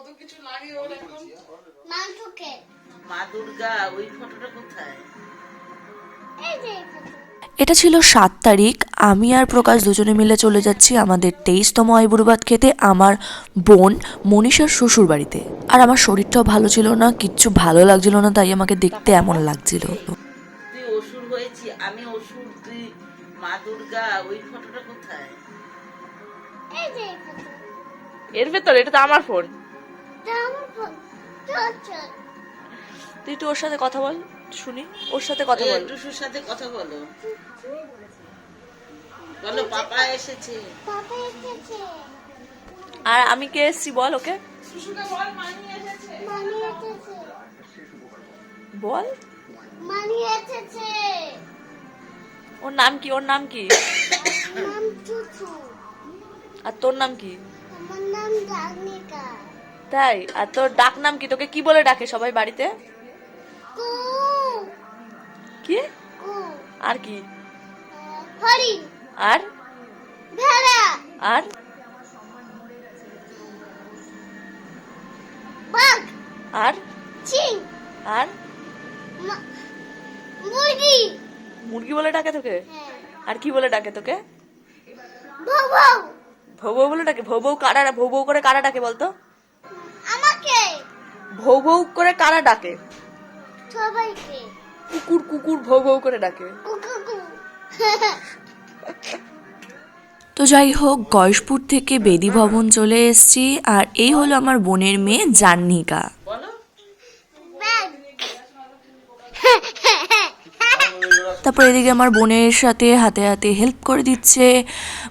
কত কিছু লাগে ওর এখন? মাংসকে মা দুর্গা ওই ফটোটা কোথায়? এই যে এটা ছিল সাত তারিখ। আমি আর প্রকাশ দুজনে মিলে চলে যাচ্ছি আমাদের তেইশতম আইবুড়বাদ খেতে আমার বোন মনীষার শ্বশুর বাড়িতে। আর আমার শরীরটাও ভালো ছিল না কিচ্ছু ভালো লাগছিল না তাই আমাকে দেখতে এমন লাগছিল। তুই অসুর হয়েছি আমি অসুর তুই মা দুর্গা ওই ফটোটা কোথায়? এই যে এখানে। এর ভেতর এটা তো আমার ফোন তুই একটু ওর সাথে কথা বল শুনি ওর সাথে কথা বল টুসুর সাথে কথা বলো বলো পাপা এসেছে পাপা এসেছে। আর আমি কে এসছি বল ওকে শুশুকে বল মানি এসেছে মানি এসেছে। বল মানি এসেছে। ওর নাম কি ওর নাম কি নাম চুচু। আর তোর নাম কি আমার নাম। তাই? আর তোর ডাক নাম কি? তোকে কি বলে ডাকে সবাই বাড়িতে? কু, আর কি? হরিণ আর? ভেড়া। আর? বাঘ। আর? চিং। আর? মুরগি। মুরগি বলে ডাকে তোকে? হ্যাঁ। আর কি বলে ডাকে তোকে? ভৌ ভৌ বলে ডাকে? ভৌ ভৌ কারা ভৌ ভৌ করে কারা ডাকে বলতো? ভৌ ভৌ করে কারা ডাকে? সবাইকে। কুকুর কুকুর ভৌ ভৌ করে ডাকে। তো যাই হোক গয়েশপুর থেকে বেদি ভবন চলে এসেছি আর এই হলো আমার বোনের মেয়ে জান্নিকা তারপর এদিকে আমার বোনের সাথে হাতে হাতে হেল্প করে দিচ্ছে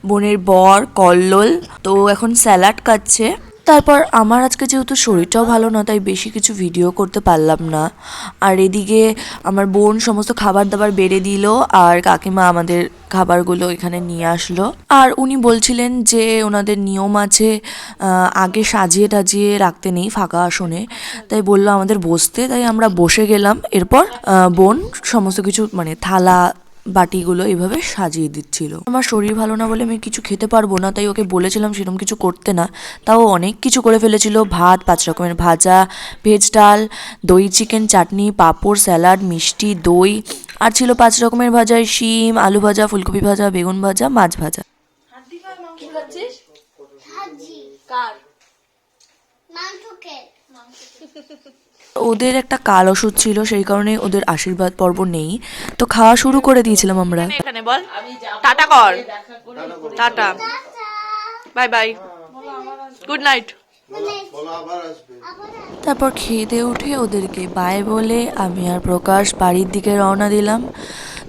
বোনের বর কল্লোল তো এখন স্যালাড কাটছে তারপর আমার আজকে যেহেতু শরীরটাও ভালো না, তাই বেশি কিছু ভিডিও করতে পারলাম না। আর এদিকে আমার বোন সমস্ত খাবার দাবার বেড়ে দিল, আর কাকিমা আমাদের খাবারগুলো এখানে নিয়ে আসলো। আর উনি বলছিলেন যে ওনাদের নিয়ম আছে আগে সাজিয়ে টাজিয়ে রাখতে নেই ফাঁকা আসনে। তাই বলল আমাদের বসতে, তাই আমরা বসে গেলাম। এরপর বোন সমস্ত কিছু মানে থালা বাটিগুলো এভাবে সাজিয়ে দিচ্ছিল। আমার শরীর ভালো না বলে আমি কিছু খেতে পারব না তাই ওকে বলেছিলাম সেরকম কিছু করতে না। তাও অনেক কিছু করে ফেলেছিল। ভাত পাঁচ রকমের ভাজা ভেজ ডাল দই চিকেন চাটনি পাঁপড় স্যালাড মিষ্টি দই আর ছিল পাঁচ রকমের ভাজা শিম আলু ভাজা ফুলকপি ভাজা বেগুন ভাজা মাছ ভাজা। কি খাচ্ছিস? ভাজি কার? ওদের একটা কাল ওষুধ ছিল সেই কারণে ওদের আশীর্বাদ পর্ব নেই। তো খাওয়া শুরু করে দিয়েছিলাম আমরা। এখানে বল। টাটা কর। Tata. Bye bye. Good night. তারপর খেয়ে উঠে ওদেরকে বাই বলে আমি আর প্রকাশ বাড়ির দিকে রওনা দিলাম।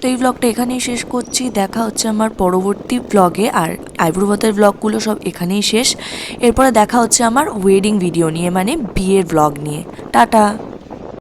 তো এই ব্লগটা এখানেই শেষ করছি। দেখা হচ্ছে আমার পরবর্তী ব্লগে আর আইব্রুভাতের ব্লগগুলো সব এখানেই শেষ। এরপরে দেখা হচ্ছে আমার ওয়েডিং ভিডিও নিয়ে মানে বিয়ের ব্লগ নিয়ে। টাটা!